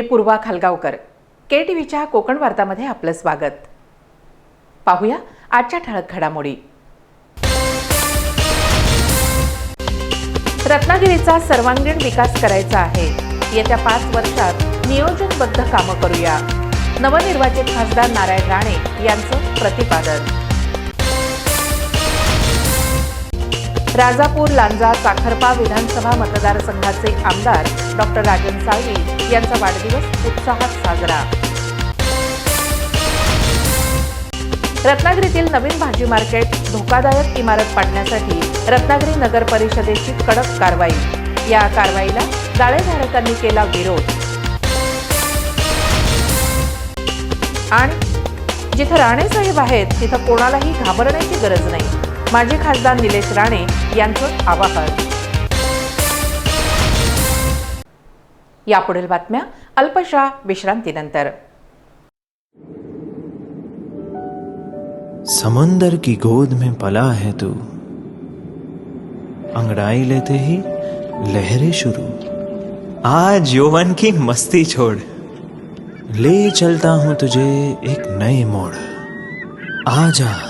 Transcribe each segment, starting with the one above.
मी पूर्वा खालगावकर. के T व्हीच्या कोकण वार्तामध्ये आपलं स्वागत. पाहूया आजच्या ठळक घडामोडी. रत्नागिरीचा सर्वांगीण विकास करायचा आहे. येत्या पाच वर्षात नियोजनबद्ध कामं करूया. नवनिर्वाचित खासदार नारायण राणे यांचं प्रतिपादन. राजापूर लांजा साखरपा विधानसभा मतदारसंघाचे आमदार डॉक्टर राजन साळवी यांचा वाढदिवस उत्साहात साजरा. रत्नागिरीतील नवीन भाजी मार्केट धोकादायक इमारत पाडण्यासाठी रत्नागिरी नगर परिषदेची कडक कारवाई. या कारवाईला जाळेधारकांनी केला विरोध. आणि जिथं राणेसाहेब आहेत तिथं कोणालाही घाबरण्याची गरज नाही. माजी खासदार निलेश राणे यांचं आवाहन. यापुढील बातम्या अल्पशा विश्रांतीनंतर. समंदर की गोद में पला है तू। अंगड़ाई लेते ही लहरें शुरू। आज यौवन की मस्ती छोड़। ले चलता हूं तुझे एक नए मोड़। आ जा।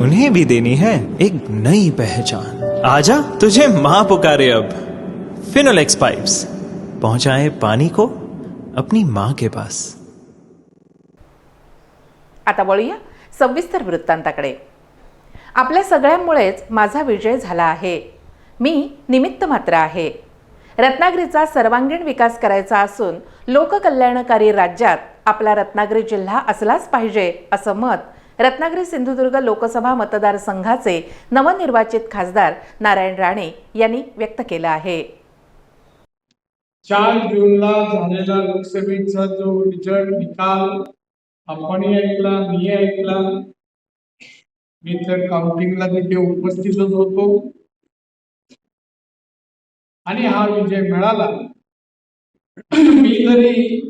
उन्हें भी देनी है एक नई पहचान। आजा तुझे माँ पुकारे अब। फिनोलेक्स पाइप्स पहुंचाए पानी को अपनी मां के पास। आता वळूया सविस्तर वृत्तांताकडे। आपल्या सगळ्यांमुळेच माझा विजय झाला आहे. मी निमित्त मात्र आहे. रत्नागिरीचा सर्वांगीण विकास करायचा असून लोककल्याणकारी राज्यात आपला रत्नागिरी जिल्हा असलाच पाहिजे असं मत रत्नागिरी सिंधुदुर्ग लोकसभा मतदारसंघाचे नवनिर्वाचित खासदार नारायण राणे यांनी व्यक्त केलं आहे. चार जूनला झालेला लोकसभेचा जो रिझल्ट निकाल आपण ऐकला मी ऐकला. मी तर काउंटिंगला तिथे उपस्थितच होतो. आणि हा विजय मिळाला. मी जरी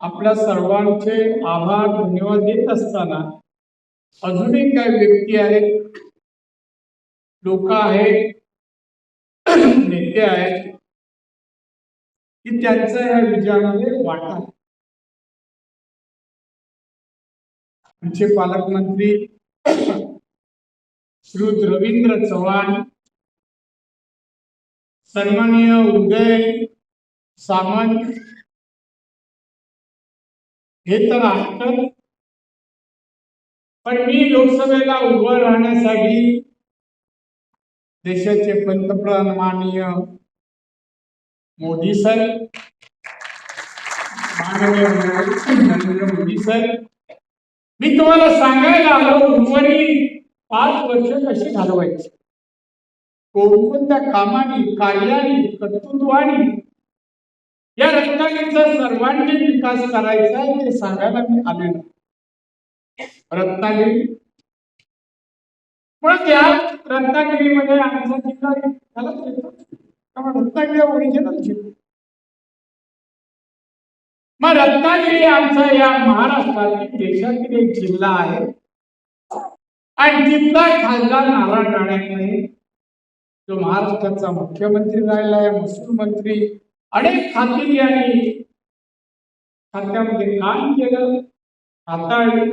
आपल्या सर्वांचे आभार धन्यवाद देत असताना अजूनही काही व्यक्ती आहेत लोक आहेत नेते आहेत की त्यांचा या विजयामध्ये वाटा आमचे पालकमंत्री श्री रवींद्र चव्हाण सन्माननीय उदय सामंत हे तर असतात पण मी लोकसभेला उभं राहण्यासाठी देशाचे पंतप्रधान माननीय मोदी सर माननीय नरेंद्र मोदी सर मी तुम्हाला सांगायला आलो उर्वरित पाच वर्ष कशी घालवायची? कोणकोणत्या कामाने कार्याने कर्तृत्वाने या रत्नागिरीचा सर्वांगीण विकास करायचा आहे ते सांगायला मी आलेलो रत्नागिरी. पण त्या रत्नागिरीमध्ये आमचा जिल्हा एक त्यामुळे रत्नागिरी ओरिजिनल जिल्हा मग रत्नागिरी आमचा या महाराष्ट्रातील देशातील एक जिल्हा आहे. आणि तिथला खासदार नारायण राणे जो महाराष्ट्राचा मुख्यमंत्री राहिला आहे महसूल मंत्री अनेक खाती खात्यामध्ये काम केलं. हाताळली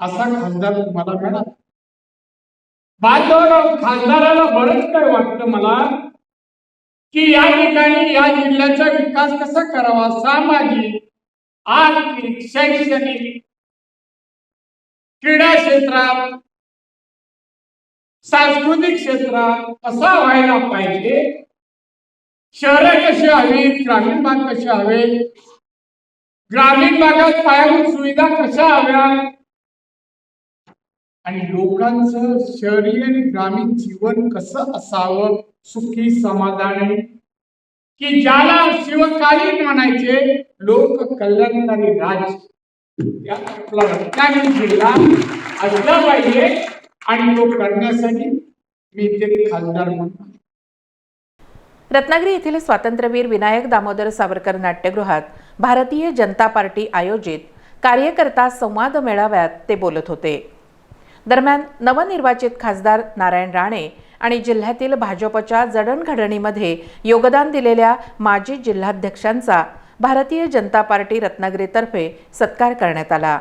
असा खासदार तुम्हाला मिळाला. बाजूवर खासदाराला बरंच काय वाटतं मला? की या ठिकाणी या जिल्ह्याचा विकास कसा करावा? सामाजिक आर्थिक शैक्षणिक क्रीडा क्षेत्रात सांस्कृतिक क्षेत्रात कसा व्हायला पाहिजे? शहरं कशी हवीत ग्रामीण भाग कसे हवेत ग्रामीण भागात पायाभूत सुविधा कशा हव्या? आणि लोकांचं शहरी आणि ग्रामीण जीवन कसं असावं? सुखी समाधानी. की ज्याला शिवकालीन म्हणायचे लोक कल्याणकारी राज्य या आपला रत्नागिरी जिल्हा असला पाहिजे आणि तो करण्यासाठी मी ते खासदार म्हणतो रत्नागिरी येथील स्वातंत्र्यवीर विनायक दामोदर सावरकर नाट्यगृहात भारतीय जनता पार्टी आयोजित कार्यकर्ता संवाद मेळाव्यात ते बोलत होते. दरम्यान नवनिर्वाचित खासदार नारायण राणे आणि जिल्ह्यातील भाजपच्या जडणघडणीमध्ये योगदान दिलेल्या माजी जिल्हाध्यक्षांचा भारतीय जनता पार्टी रत्नागिरीतर्फे सत्कार करण्यात आला.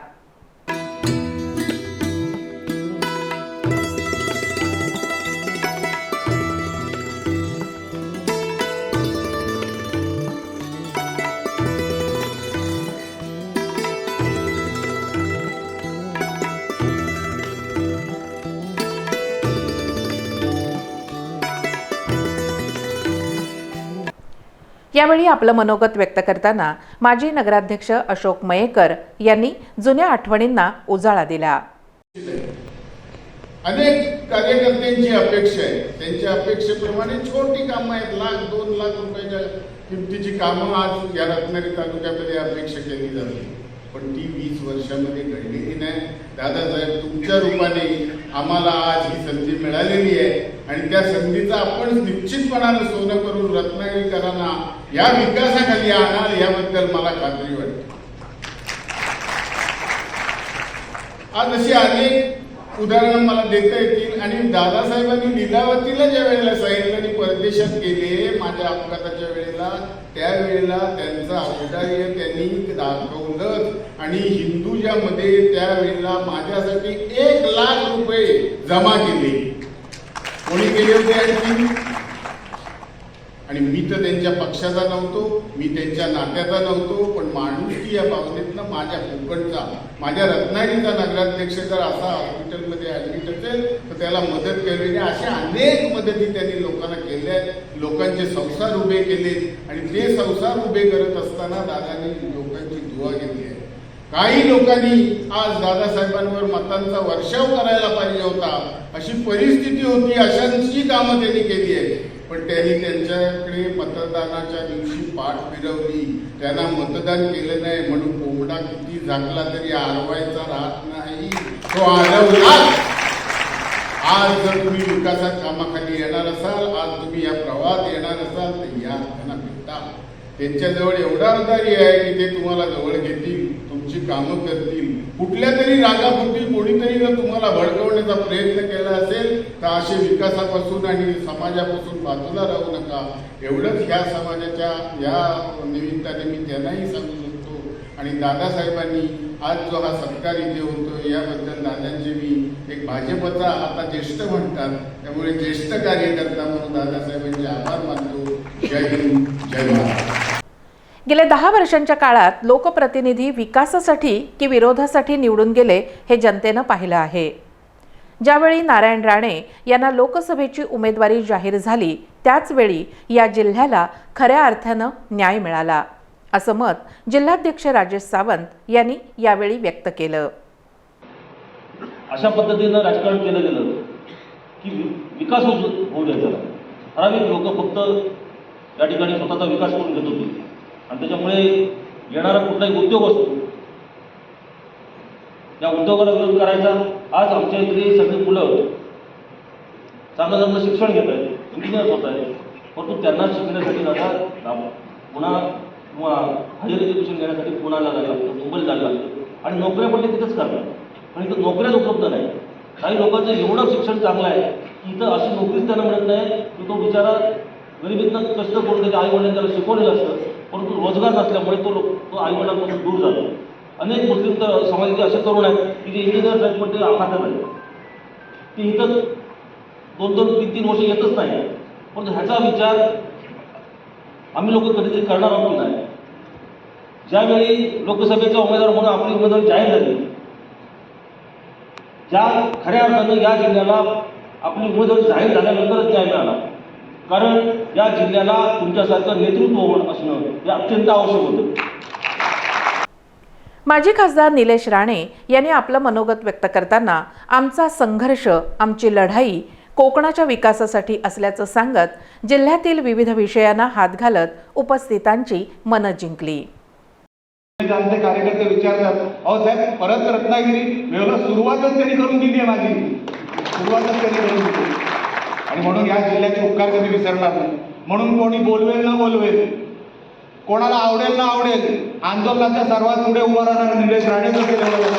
यावेळी आपलं मनोगत व्यक्त करताना माजी नगराध्यक्ष अशोक मयेकर यांनी जुन्या आठवणींना उजाळा दिला. अनेक कार्यकर्त्यांची अपेक्षा आहे. त्यांच्या अपेक्षेप्रमाणे छोटी कामं आहेत. लाख दोन लाख रुपयाच्या किमतीची कामं आज या रत्नागिरी तालुक्यामध्ये अपेक्षा केली जाते. पण ती वीस वर्षामध्ये घडलेली नाही. दादासाहेब तुमच्या रूपाने आम्हाला आज ही संधी मिळालेली आहे. आणि त्या संधीचा आपण निश्चितपणानं सोनं करून रत्नागिरीकरांना या विकासाखाली आणाल याबद्दल मला खात्री वाटते. आज अशी अनेक उदाहरणं मला देता येतील आणि दादासाहेबांनी लिलावतीला ज्या वेळेला साहित्याने परदेशात गेले माझ्या अपघाताच्या वेळेला त्यावेळेला त्यांचं औदार्य त्यांनी दाखवलं आणि हिंदुजामध्ये त्यावेळेला माझ्यासाठी एक लाख रुपये जमा केले. कोणी केले होते आणखी आणि मी तर त्यांच्या पक्षाचा नव्हतो मी त्यांच्या नात्याचा नव्हतो पण माणुसकी या बाबतीतनं माझ्या कोकणचा माझ्या रत्नागिरीचा नगराध्यक्ष जर असा हॉस्पिटलमध्ये ऍडमिट असेल तर त्याला मदत केलेली अशा अनेक मदती त्यांनी लोकांना केल्या आहेत. लोकांचे संसार उभे केले आणि ते संसार उभे करत असताना दादांनी लोकांची दुवा घेतली आहे. काही लोकांनी आज दादासाहेबांवर मतांचा वर्षाव करायला पाहिजे होता. अशी परिस्थिती होती अशांची कामं त्यांनी केली आहे पण त्यांनी त्यांच्याकडे मतदानाच्या दिवशी पाठ फिरवली. त्यांना मतदान केलं नाही म्हणून कोंबडा किती झाकला तरी आरवायचा राहत नाही. तो आरवला. आज जर तुम्ही विकासात कामाखाली येणार असाल आज तुम्ही या प्रवाहात येणार असाल तर या त्यांना भेटा त्यांच्याजवळ एवढा आधारी आहे की ते तुम्हाला जवळ घेतील. तुमची कामं करतील. कुठल्या तरी रागापोटी कोणीतरी जर तुम्हाला भडकवण्याचा प्रयत्न केला असेल तर असे विकासापासून आणि समाजापासून बाजूला राहू नका. एवढंच ह्या समाजाच्या या निमित्ताने मी त्यांनाही सांगू शकतो. आणि दादासाहेबांनी आज जो हा सत्कार इथे होतो याबद्दल दादांचे मी एक भाजपचा आता ज्येष्ठ म्हणतात. त्यामुळे ज्येष्ठ कार्यकर्ता म्हणून दादासाहेबांचे आभार मानतो. जय हिंद जय गेल्या दहा वर्षांच्या काळात लोकप्रतिनिधी विकासासाठी की विरोधासाठी निवडून गेले हे जनतेनं पाहिलं आहे. ज्यावेळी नारायण राणे यांना लोकसभेची उमेदवारी जाहीर झाली त्याचवेळी या जिल्ह्याला खऱ्या अर्थानं न्याय मिळाला असं मत जिल्हाध्यक्ष राजेश सावंत यांनी यावेळी व्यक्त केलं. अशा पद्धतीनं राजकारण केलं गेलं की विकास होऊ द्यायचा. ठराविक लोक फक्त या ठिकाणी स्वतःचा विकास करून घेत होते. आणि त्याच्यामुळे येणारा कुठलाही उद्योग असतो त्या उद्योगाला विरोध करायचा. आज आमच्या इथली सगळी मुलं चांगलं चांगलं शिक्षण घेत आहेत इंजिनियर होत आहेत परंतु त्यांना शिकण्यासाठी जाता पुन्हा किंवा हायर एज्युकेशन घेण्यासाठी पुण्याला जायला लागतं मुंबईला जायला लागतं. आणि नोकऱ्या पण ते तिथंच करतात. पण इथं नोकऱ्याच उपलब्ध नाही. काही लोकांचं एवढं शिक्षण चांगलं आहे की इथं अशी नोकरीच त्यांना मिळत नाही. की तो बिचारा गरिबीतनं कष्ट करून त्याच्या आईवडिलांनी त्याला शिकवलेलं असतं. परंतु रोजगार नसल्यामुळे तो लोक तो आईवडिलांपासून दूर जातो अनेक मुस्लिम तर समाजाचे असे तरुण आहेत की जे इंजिनियर आहेत पण ते अपघातात आहेत. ते इथं दोन दोन तीन तीन वर्ष येतच नाही. परंतु ह्याचा विचार आम्ही लोक कधीतरी करणार आहोत नाही? ज्यावेळी लोकसभेचा उमेदवार म्हणून आपली उमेदवारी जाहीर झाली ज्या खऱ्या अर्थानं या जिल्ह्याला आपली उमेदवारी जाहीर झाल्यानंतरच न्याय मिळाला. कारण या जिल्ह्याला तुमच्यासारखं नेतृत्व होणं असणं हे अत्यंत आवश्यक होतं. माजी खासदार निलेश राणे यांनी आपलं मनोगत व्यक्त करताना आमचा संघर्ष आमची लढाई कोकणाच्या विकासासाठी असल्याचं सांगत जिल्ह्यातील विविध विषयांना हात घालत उपस्थितांची मनं जिंकली. आमचे कार्यकर्ते विचारतात अहो साहेब परत रत्नागिरी व्यवस्था सुरुवातच त्यांनी करून दिली आहे माझी. सुरुवातच त्यांनी करून दिली. आणि म्हणून या जिल्ह्याचे उपकार कधी विसरणार नाही. म्हणून कोणी बोलवेल न बोलवेल कोणाला आवडेल ना आवडेल आंदोलनाच्या सर्वात पुढे उभं राहणार निलेश राणेचं केलेलं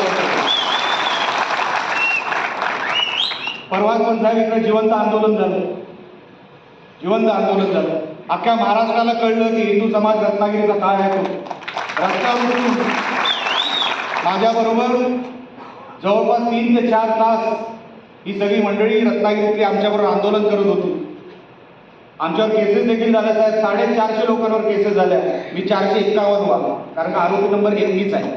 परवाच पण इकडे जिवंत आंदोलन झालं. जिवंत आंदोलन झालं. अख्ख्या महाराष्ट्राला कळलं की हिंदू समाज रत्नागिरीचा काय आहे तो. रस्त्यावर माझ्याबरोबर जवळपास तीन ते चार तास ही सगळी मंडळी रत्नागिरीतली आमच्याबरोबर आंदोलन करत होती. आमच्यावर केसेस देखील झाल्या साहेब. साडेचारशे लोकांवर केसेस झाल्या. मी चारशे एक्कावन्न वा कारण का? आरोपी नंबर एक मीच आहे.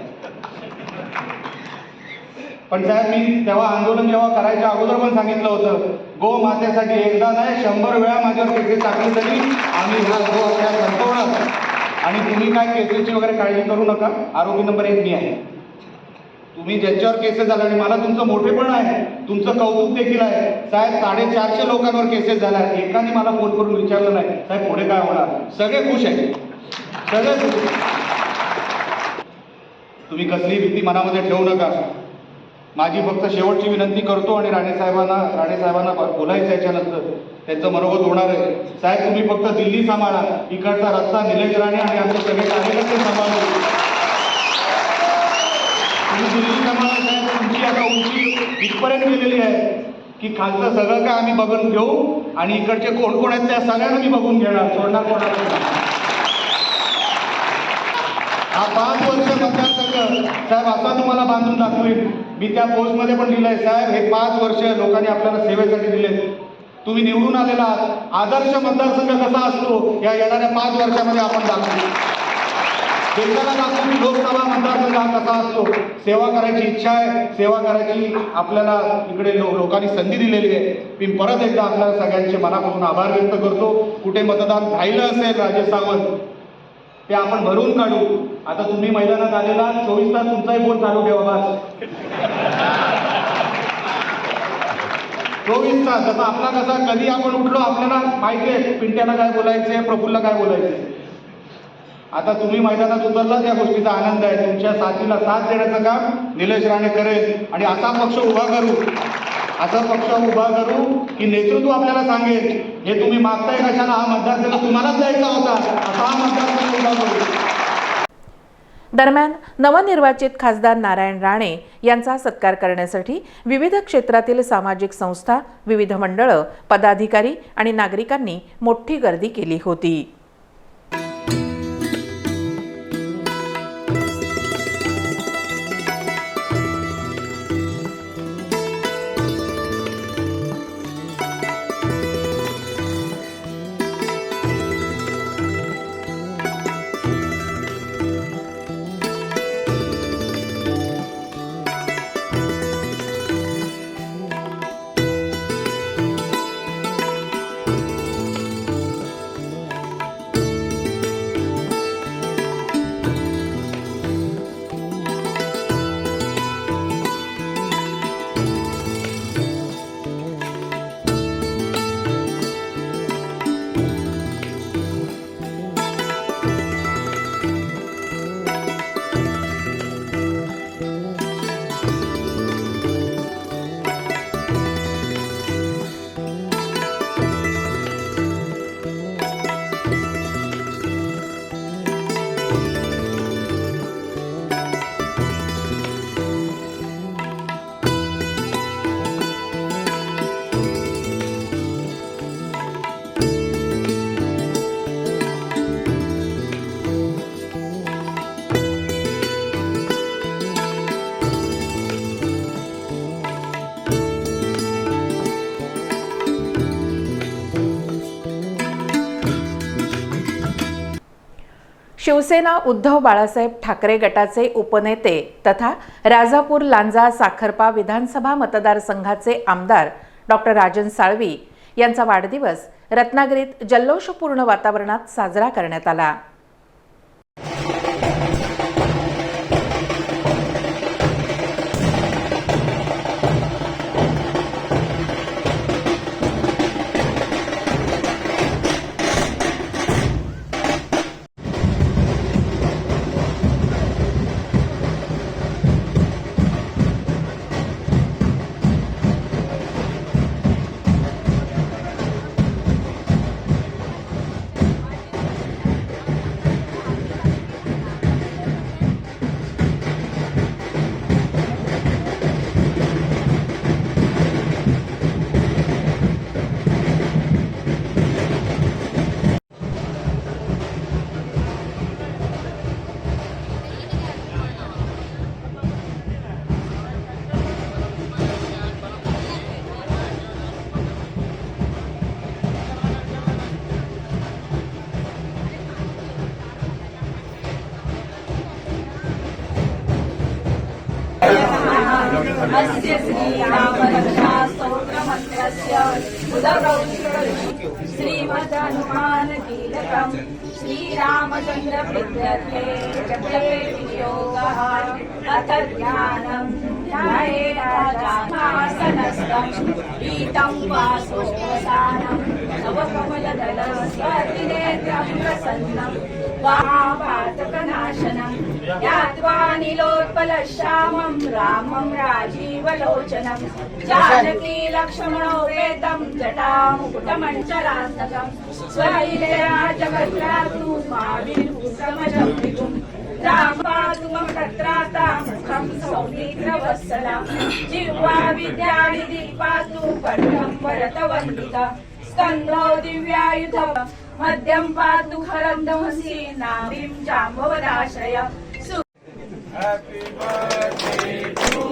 पण साहेब मी तेव्हा आंदोलन जेव्हा करायच्या अगोदर पण सांगितलं होतं गो मातेसाठी एकदा नाही शंभर वेळा माझ्यावर केसेस टाकली तरी आम्ही ह्या गो संपवणार. आणि तुम्ही काय केसेसची वगैरे काळजी करू नका. आरोपी नंबर एक मी आहे. तुम्ही ज्यांच्यावर केसेस झाल्या आणि मला तुमचं मोठेपण आहे तुमचं कौतुक देखील आहे. साहेब साडेचारशे लोकांवर केसेस झाल्या एकाने मला फोन करून विचारलं नाही. साहेब पुढे काय होणार? सगळे खुश आहे सगळे खुश तुम्ही कसली भीती मनामध्ये ठेवू नका. माझी फक्त शेवटची विनंती करतो आणि राणे साहेबांना राणे साहेबांना बोलायचं याच्यानंतर. त्यांचं मनोगत होणार आहे. साहेब तुम्ही फक्त दिल्ली सांभाळा. इकडचा रस्ता निलेश राणे आणि आमचे सगळे कार्यकर्ते सांभाळतो आणि दिल्ली सांभाळा साहेब तुमची आता उंची इथपर्यंत गेलेली आहे की खालचं सगळं काय आम्ही बघून घेऊ आणि इकडचे कोण कोण आहेत त्या सगळ्यांना मी बघून घेणार सोडणार कोणाला हा पाच वर्ष मतदारसंघ साहेब असा तुम्हाला बांधून दाखवेल मी त्या पोस्टमध्ये पण लिहिलंय साहेब हे पाच वर्ष लोकांनी आपल्याला सेवेसाठी दिले तुम्ही निवडून आलेला आदर्श मतदारसंघ कसा असतो या येणाऱ्या पाच वर्षामध्ये आपण दाखवू देशाला दाखवून लोकसभा मतदारसंघ हा कसा असतो? सेवा करायची इच्छा आहे सेवा करायची आपल्याला इकडे लो लोकांनी संधी दिलेली आहे. मी परत एकदा आपल्याला सगळ्यांचे मनापासून आभार व्यक्त करतो. कुठे मतदान राहिलं असेल राजेश सावंत ते आपण भरून काढू. आता तुम्ही मैदानात आलेला चोवीस तास तुमचाही फोन चालू ठेवा बस. चोवीस तास आता आपला कसा कधी आपण उठलो आपल्याला माहिती आहे पिंट्याला काय बोलायचंय प्रफुल्ला काय बोलायचंय. आता तुम्ही मैदानात उतरलात या गोष्टीचा आनंद आहे. तुमच्या साथीला साथ देण्याचं काम निलेश राणे करेल. आणि असा पक्ष उभा करू. असा पक्ष उभा करू की नेतृत्व आपल्याला सांगेल हे तुम्ही मागताय कशाला? हा मतदारसंघ तुम्हालाच द्यायचा होता. असा हा मतदारसंघ उभा करू. दरम्यान नवनिर्वाचित खासदार नारायण राणे यांचा सत्कार करण्यासाठी विविध क्षेत्रातील सामाजिक संस्था विविध मंडळं पदाधिकारी आणि नागरिकांनी मोठी गर्दी केली होती. शिवसेना उद्धव बाळासाहेब ठाकरे गटाचे उपनेते तथा राजापूर लांजा साखरपा विधानसभा मतदारसंघाचे आमदार डॉक्टर राजन साळवी यांचा वाढदिवस रत्नागिरीत जल्लोषपूर्ण वातावरणात साजरा करण्यात आला. अस्य श्रीरामरक्षा स्तोत्रमन्त्रस्य उदगौ श्रीमदनुमान कीलकम् श्रीरामचन्द्र प्रीत्यर्थे जपे वियोगः अथ ज्ञानम् ध्याये राजासनस्थम् पीतं वासोपसानम् नवकमलदल स्वातिनेत्रं प्रसन्नम् वापातकनाशनम् ज्ञात्वा निलोत्पलश्यामं रामम् राजीवलोचनम् जानकी लक्ष्मणोपेतम् जटामुकुटमञ्चरान्तकम् स्वैलया जगत्रातु माविरूपमजम्बितुम् रामातुमं तत्राता मुखं सौमित्रवत्सला जिह्वा विद्यानिधि पातु कण्ठं वरतवन्दिता स्कन्धो दिव्यायुध मध्यं पातु खरन्दंसि नाभिं जाम्बवदाश्रय सु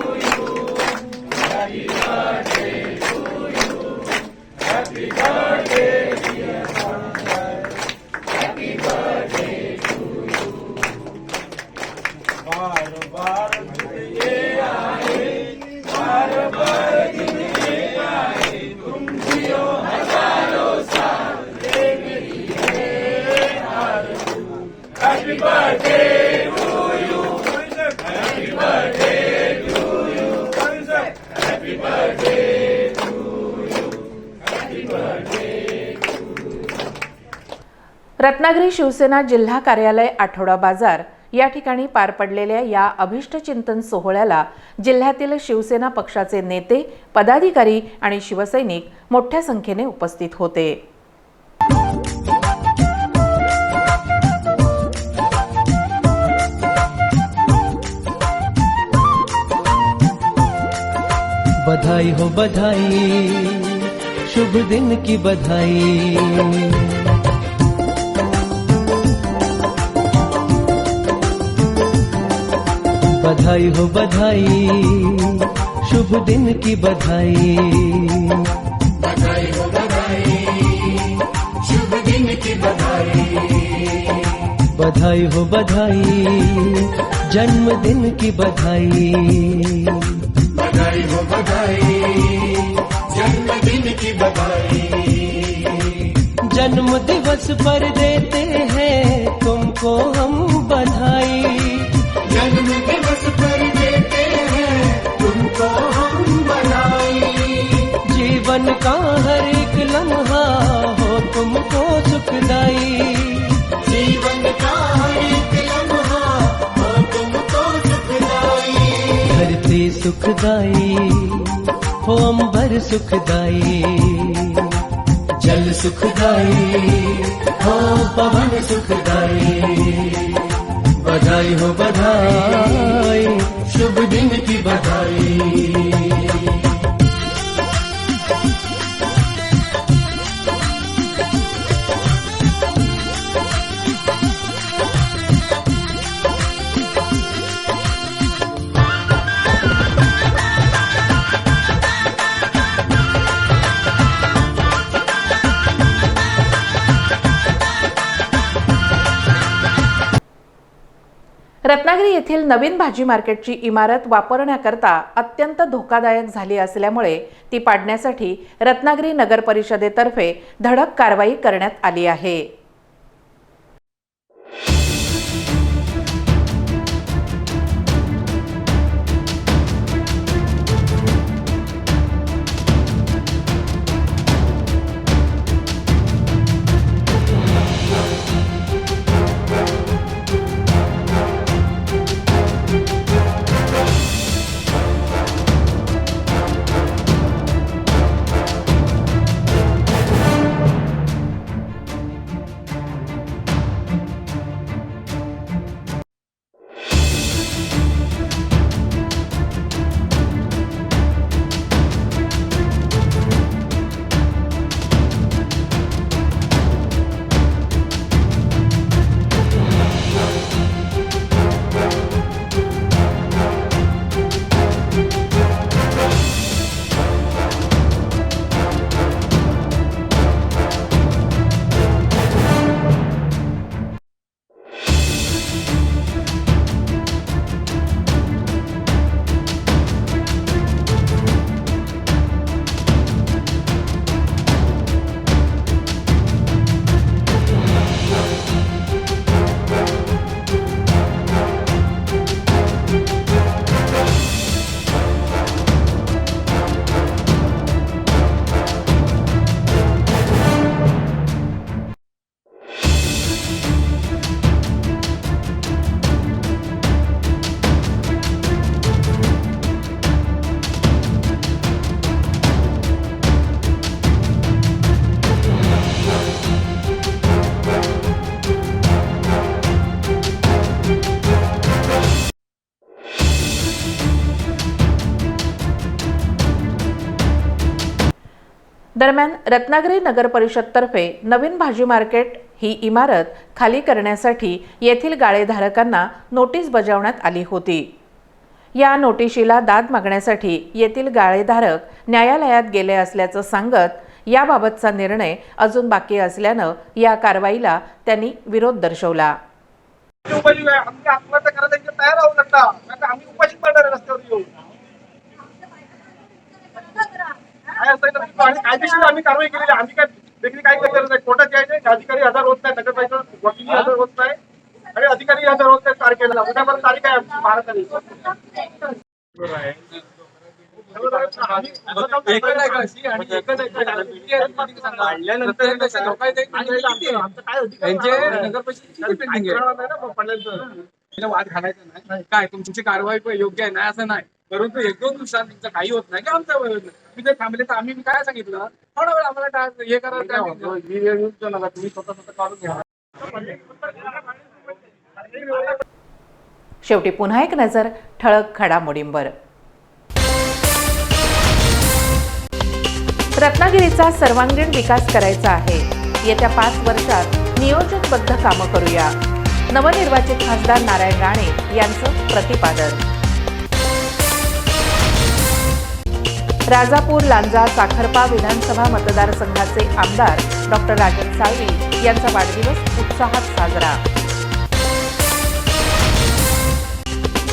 रत्नागिरी शिवसेना जिल्हा कार्यालय आठवडा बाजार या ठिकाणी पार पडलेल्या या अभिष्टचिंतन सोहळ्याला जिल्ह्यातील शिवसेना पक्षाचे नेते पदाधिकारी आणि शिवसैनिक मोठ्या संख्येने उपस्थित होते. बधाई हो बधाई शुभ दिन की बधाई। बधाई हो बधाई शुभ दिन की बधाई। बधाई हो बधाई जन्मदिन की बधाई। जन्म दिवस पर देते हैं तुमको हम बधाई। जन्म दिवस पर देते हैं तुमको हम बधाई। जीवन का हर एक लम्हा हो तुमको सुखदाई जीवन का हर एक लम्हा हो तुमको सुखदाई धरती सुखदाई हो अंबर सुखदाई जल सुखदाई हो पवन सुखदाई बधाई हो बधाई। शुभ दिन की बधाई। रत्नागिरी येथील नवीन भाजी मार्केटची इमारत वापरण्याकरता अत्यंत धोकादायक झाली असल्यामुळे ती पाडण्यासाठी रत्नागिरी नगर परिषदेतर्फे धडक कारवाई करण्यात आली आहे. दरम्यान रत्नागिरी नगर परिषदतर्फे नवीन भाजी मार्केट ही इमारत खाली करण्यासाठी येथील गाळेधारकांना नोटीस बजावण्यात आली होती. या नोटिशीला दाद मागण्यासाठी येथील गाळेधारक न्यायालयात गेले असल्याचं सांगत याबाबतचा निर्णय अजून बाकी असल्यानं या कारवाईला त्यांनी विरोध दर्शवला. उपाशी आहे. आम्ही आत्महत्या करायला इथे तयार आहोत आता नाही तर आम्ही उपाशी पडणार आहे रस्त्यावर येऊन काय असं आहे ना, आणि कायदेशीर आम्ही कारवाई केलेली. आम्ही काय देखील काही करत नाही. कोर्टात जायचे अधिकारी हजर होत नाही नगरपालिका वकील हजर होत नाही. आणि अधिकारी हजर होत नाही तारखेला. उद्यापर्यंत तारीख आहे आमची बारा तारीख काय वाद घालायचा नाही. काय तुमची कारवाई योग्य आहे नाही असं नाही. परंतु एक दोन दिवसात तुमचं काही होत नाही. की आमचं तुम्ही जर थांबले तर आम्ही काय सांगितलं? थोडा वेळ आम्हाला काय हे करा काय तुम्ही स्वतः स्वतः काढून घ्या. शेवटी पुन्हा एक नजर ठळक घडामोडींवर. रत्नागिरीचा सर्वांगीण विकास करायचा आहे. येत्या पाच वर्षात नियोजनबद्ध कामं करूया. नवनिर्वाचित खासदार नारायण राणे यांचं प्रतिपादन. राजापूर लांजा साखरपा विधानसभा मतदारसंघाचे आमदार डॉक्टर राजन साळवी यांचा वाढदिवस उत्साहात साजरा.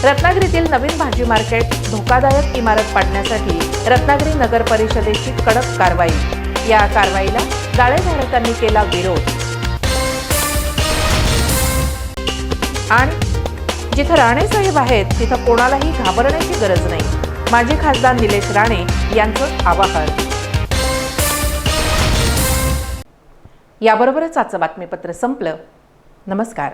रत्नागिरीतील नवीन भाजी मार्केट धोकादायक इमारत पाडण्यासाठी रत्नागिरी नगर परिषदेची कडक कारवाई. या कारवाईला गाळेधारकांनी केला विरोध. आणि जिथं राणेसाहेब आहेत तिथं कोणालाही घाबरण्याची गरज नाही. माजी खासदार निलेश राणे यांचं आवाहन. याबरोबरच आजचं बातमीपत्र संपलं. नमस्कार.